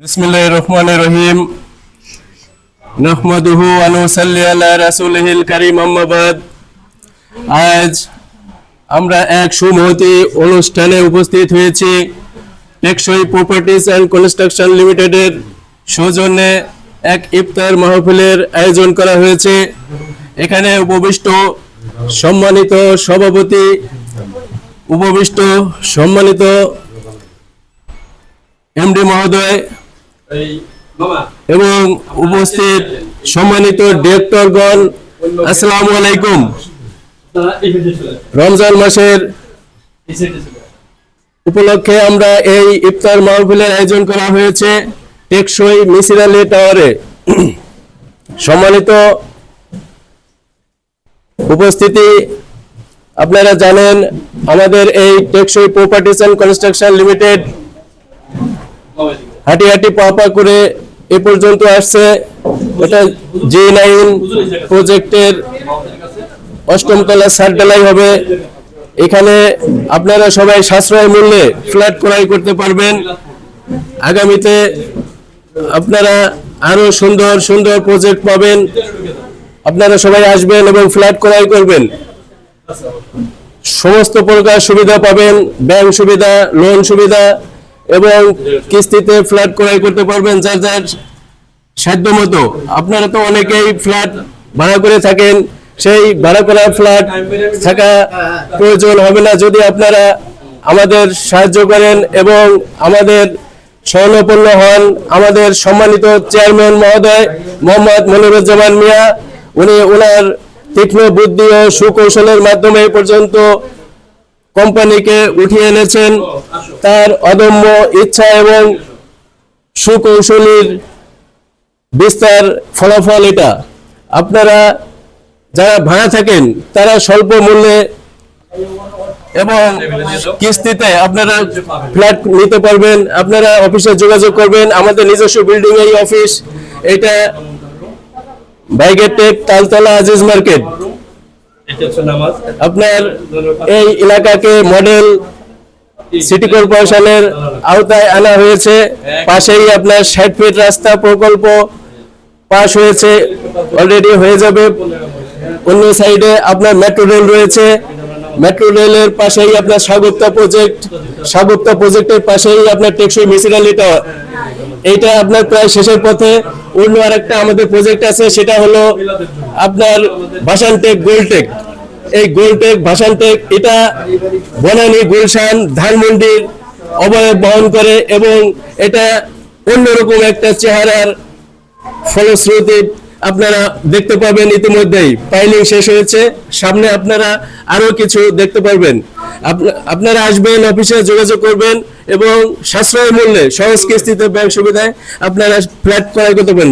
বিসমিল্লাহ রহমান রহিম নহমদুহু আনুসাল্লি আলা রাসুলহিল কারিম আম্মাবাদ আজ আমরা এক সুমহতি অনুষ্ঠানে উপস্থিত হয়েছি টেকসই প্রপার্টিজ অ্যান্ড কনস্ট্রাকশন লিমিটেডের সৌজন্যে এক ইফতার মাহফিলের আয়োজন করা হয়েছে। এখানে উপবিষ্ট সম্মানিত সভাপতি, উপবিষ্ট সম্মানিত এমডি মহোদয় এবং উপস্থিত সম্মানিত ডিরেক্টরগণ, আসসালামু আলাইকুম রমজান মাসের উপলক্ষে আমরা এই ইফতার মাহফিলের আয়োজন করা হয়েছে টেকসই মিসিরালি টাওয়ারে সম্মানিত উপস্থিতি, আপনারা জানেন আমাদের এই টেকসই প্রপার্টিস অ্যান্ড কনস্ট্রাকশন লিমিটেড। হাঁটি হাঁটি পা পা করে এ পর্যন্ত আসছে। এটা জি নাইন প্রজেক্টের মামাদের কাছে অষ্টম তলা সার ঢালাই হবে। এখানে আপনারা সবাই সাশ্রয় মূল্যে ফ্ল্যাট ক্রয় করতে পারবেন। আগামীতে আপনারা আরও সুন্দর সুন্দর প্রজেক্ট পাবেন। আপনারা সবাই আসবেন এবং ফ্ল্যাট ক্রয় করবেন। সমস্ত প্রকার সুবিধা পাবেন। ব্যাংক সুবিধা লোন সুবিধা এবং কিস্তিতে ফ্ল্যাট ক্রয় করতে পারবেন যার যার সাধ্য মতো। আপনারা তো অনেকেই ফ্ল্যাট ভাড়া করে থাকেন, সেই ভাড়া করা ফ্ল্যাট থাকা প্রয়োজন হবে না। যদি আপনারা আমাদের সাহায্য করেন এবং আমাদের স্বর্ণপন্ন হন, আমাদের সম্মানিত চেয়ারম্যান মহোদয় মোহাম্মদ মনিরুজ্জামান মিয়া, উনি ওনার তীক্ষ্ণ বুদ্ধি ও সুকৌশলের মাধ্যমে পর্যন্ত কোম্পানিকে উঠিয়ে এনেছেন। তার অদম্য ইচ্ছা এবং সুকৌশলীর বিস্তার ফলাফল এটা। আপনারা যারা ভাড়া থাকেন, তারা স্বল্প মূল্যে এবং কিস্তিতে আপনারা ফ্ল্যাট নিতে পারবেন, আপনারা অফিসে যোগাযোগ করবেন। আমাদের নিজস্ব বিল্ডিং এই অফিস। এটা বাইগেটেক তালতলা আজিজ মার্কেট। আপনার এই এলাকাকে মডেল সিটি কর্পোরেশনের আওতায় আনা হয়েছে। পাশেই আপনার ষাট ফিট রাস্তা প্রকল্প পাশ হয়েছে অলরেডি হয়ে যাবে। অন্য সাইডে আপনার মেট্রো রেল রয়েছে। মেট্রো রেলের পাশেই আপনার স্বাগত্যা প্রজেক্ট স্বাগত্যা প্রজেক্টের পাশেই আপনার টেকসই মিসিরালি এইটা আপনার প্রায় শেষের পথে। অন্য আরেকটা আমাদের প্রজেক্ট আছে, সেটা হলো আপনার ভাসানটেক গোলটেক। এই গোলটেক, ভাসানটেক, এটা বনানী, গুলশান, ধানমন্ডির অবয়ব বহন করে এবং এটা অন্যরকম একটা চেহারার ফলশ্রুতি আপনারা দেখতে পাবেন ইতিমধ্যেই। পাইলিং শেষ হয়েছে। সামনে আপনারা আরও কিছু দেখতে পারবেন। আপনারা আসবেন, অফিসে যোগাযোগ করবেন এবং সাশ্রয় মূল্যে সহজ কিস্তিতে ব্যাংক সুবিধায় আপনারা ফ্ল্যাট ক্রয় করতে পারেন